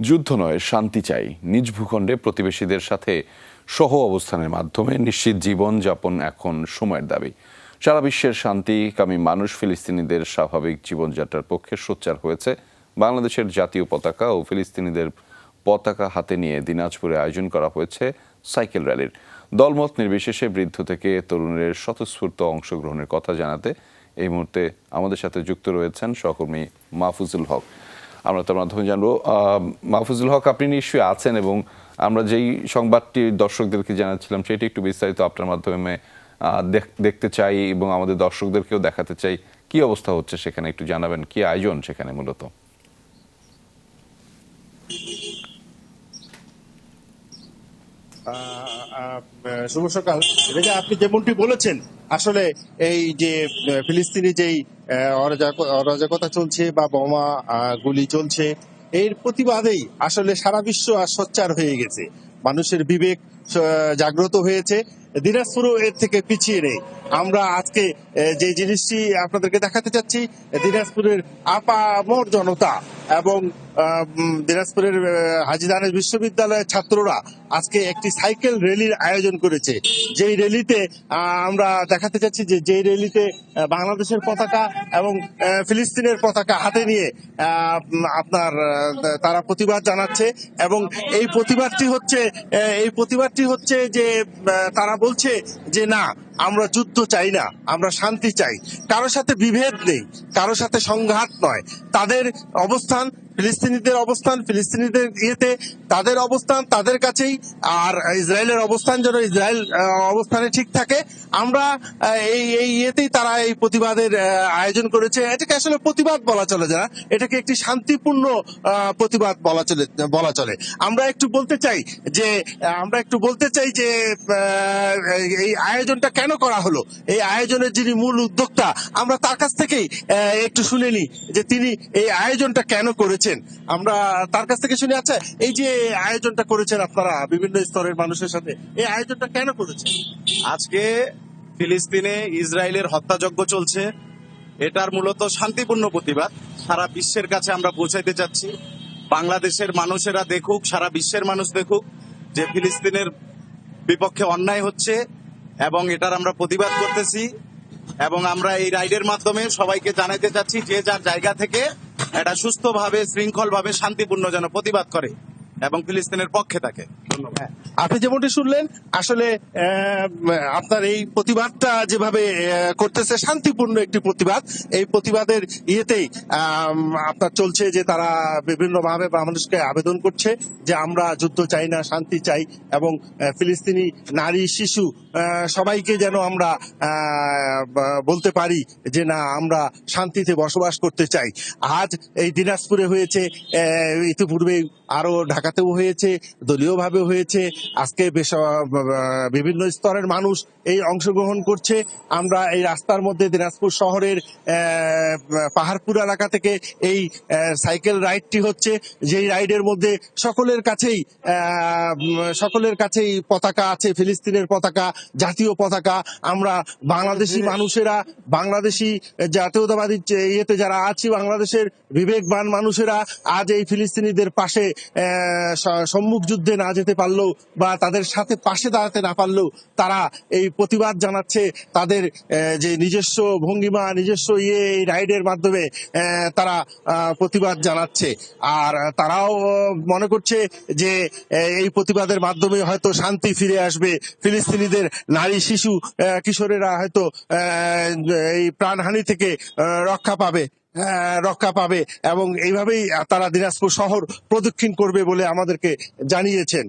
যুদ্ধ নয়, শান্তি চাই। নিজ ভূখণ্ডে প্রতিবেশীদের সাথে সহ অবস্থানের মাধ্যমে নিশ্চিত জীবন যাপন এখন সময়ের দাবি। সারা বিশ্বের শান্তিকামী মানুষ ফিলিস্তিনিদের স্বাভাবিক জীবনযাত্রার পক্ষে সোচ্চার হয়েছে। বাংলাদেশের জাতীয় পতাকা ও ফিলিস্তিনিদের পতাকা হাতে নিয়ে দিনাজপুরে আয়োজন করা হয়েছে সাইকেল র্যালির। দলমত নির্বিশেষে বৃদ্ধ থেকে তরুণের স্বতঃস্ফূর্ত অংশগ্রহণের কথা জানাতে এই মুহূর্তে আমাদের সাথে যুক্ত রয়েছেন সহকর্মী মাহফুজুল হক। আমরা তার মাধ্যমে জানব। মাহফুজুল হক, আপনি নিশ্চয়ই আছেন এবং আমরা যেই সংবাদটি দর্শকদেরকে জানাচ্ছিলাম, সেটি একটু বিস্তারিত আপনার মাধ্যমে দেখতে চাই এবং আমাদের দর্শকদেরকেও দেখাতে চাই। কি অবস্থা হচ্ছে সেখানে একটু জানাবেন? কি আয়োজন সেখানে মূলত? শুভ সকাল। আপনি যেমনটি বলেছেন, আসলে এই যে ফিলিস্তিনি যেই অরাজকতা চলছে বা বোমা গুলি চলছে। এর প্রতিবাদেই আসলে সারা বিশ্ব আর সচ্চার হয়ে গেছে। মানুষের বিবেক জাগ্রত হয়েছে। দিনাজপুরও এর থেকে পিছিয়ে নেই। আমরা আজকে যে জিনিসটি আপনাদেরকে দেখাতে চাচ্ছি দিনাজপুরের আপামর জনতা এবং দিনাজপুরের আহ, হাজী দানেশ বিশ্ববিদ্যালয়ের ছাত্ররা আজকে একটি সাইকেল র্যালির আয়োজন করেছে। যেই র্যালিতে আমরা দেখাতে চাচ্ছি যে যেই র্যালিতে বাংলাদেশের পতাকা এবং ফিলিস্তিনের পতাকা হাতে নিয়ে আপনার তারা প্রতিবাদ জানাচ্ছে এবং এই প্রতিবাদটি হচ্ছে এই প্রতিবাদটি হচ্ছে যে তারা বলছে যে না আমরা যুদ্ধ চাই না, আমরা শান্তি চাই। কারোর সাথে বিভেদ নেই কারোর সাথে সংঘাত নয়। তাদের অবস্থান ফিলিস্তিনিদের অবস্থান, ফিলিস্তিনিদের ইয়েতে তাদের অবস্থান, তাদের কাছেই, আর ইসরায়েলের অবস্থান যেন ইসরায়েল অবস্থানে ঠিক থাকে। আমরা এই এই ইয়েতেই তারা এই প্রতিবাদের আয়োজন করেছে। এটাকে আসলে প্রতিবাদ বলা চলে না এটাকে একটি শান্তিপূর্ণ প্রতিবাদ বলা চলে বলা চলে। আমরা একটু বলতে চাই যে, আমরা একটু বলতে চাই যে এই আয়োজনটা কেন করা হলো? এই আয়োজনের যিনি মূল উদ্যোক্তা, আমরা তার কাছ থেকেই একটু শুনে নিই যে তিনি এই আয়োজনটা কেন করেছেন আমরা তার কাছ থেকে শুনে আচ্ছা এই যে আয়োজনটা করেছেন আপনারা বিভিন্ন স্তরের মানুষের সাথে, এই আয়োজনটা কেন করেছেন? আজকে ফিলিস্তিনে ইসরায়েলের হত্যাযজ্ঞ চলছে। এটার মূলত শান্তিপূর্ণ প্রতিবাদ। সারা বিশ্বের কাছে আমরা পৌঁছাইতে চাচ্ছি। বাংলাদেশের মানুষেরা দেখুক, সারা বিশ্বের মানুষ দেখুক, যে ফিলিস্তিনের বিপক্ষে অন্যায় হচ্ছে এবং এটার আমরা প্রতিবাদ করতেছি এবং আমরা এই রাইডের মাধ্যমে সবাইকে জানাইতে চাচ্ছি যে যার জায়গা থেকে এটা সুস্থভাবে শৃঙ্খলভাবে শান্তিপূর্ণ যেন প্রতিবাদ করে এবং ফিলিস্তিনের পক্ষে থাকে। ধন্যবাদ। আপনি যেমনটি শুনলেন, আসলে আপনার এই প্রতিবাদটা যেভাবে করতেছে, শান্তিপূর্ণ একটি প্রতিবাদ। এই প্রতিবাদের ইয়েতেই আপনার চলছে যে তারা বিভিন্ন ভাবে মানুষকে আবেদন করছে যে আমরা যুদ্ধ চাই না, শান্তি চাই এবং ফিলিস্তিনি নারী, শিশু সবাইকে যেন আমরা বলতে পারি যে না, আমরা শান্তিতে বসবাস করতে চাই। আজ এই দিনাজপুরে হয়েছে ইতিপূর্বে আরও ঢাকাতেও হয়েছে, দলীয়ভাবে হয়েছে। আজকে বেশ বিভিন্ন স্তরের মানুষ এই অংশগ্রহণ করছে। আমরা এই রাস্তার মধ্যে দিনাজপুর শহরের পাহাড়পুর এলাকা থেকে এই সাইকেল রাইডটি হচ্ছে। যেই রাইডের মধ্যে সকলের কাছেই সকলের কাছেই পতাকা আছে ফিলিস্তিনের পতাকা জাতীয় পতাকা। আমরা বাংলাদেশি মানুষেরা বাংলাদেশি জাতীয়তাবাদী ইয়েতে যারা আছি বাংলাদেশের বিবেকবান মানুষেরা আজ এই ফিলিস্তিনিদের পাশে সম্মুখ যুদ্ধে না যেতে পারলেও বা তাদের সাথে পাশে দাঁড়াতে না পারলেও তারা এই প্রতিবাদ জানাচ্ছে তাদের যে নিজস্ব ভঙ্গিমা, নিজস্ব ইয়ে এই রাইডের মাধ্যমে তারা প্রতিবাদ জানাচ্ছে। আর তারাও মনে করছে যে এই প্রতিবাদের মাধ্যমে হয়তো শান্তি ফিরে আসবে। ফিলিস্তিনিদের নারী, শিশু কিশোরেরা হয়তো এই প্রাণহানি থেকে রক্ষা পাবে রক্ষা পাবে এবং এইভাবেই তারা দিনাজপুর শহর প্রদক্ষিণ করবে বলে আমাদেরকে জানিয়েছেন।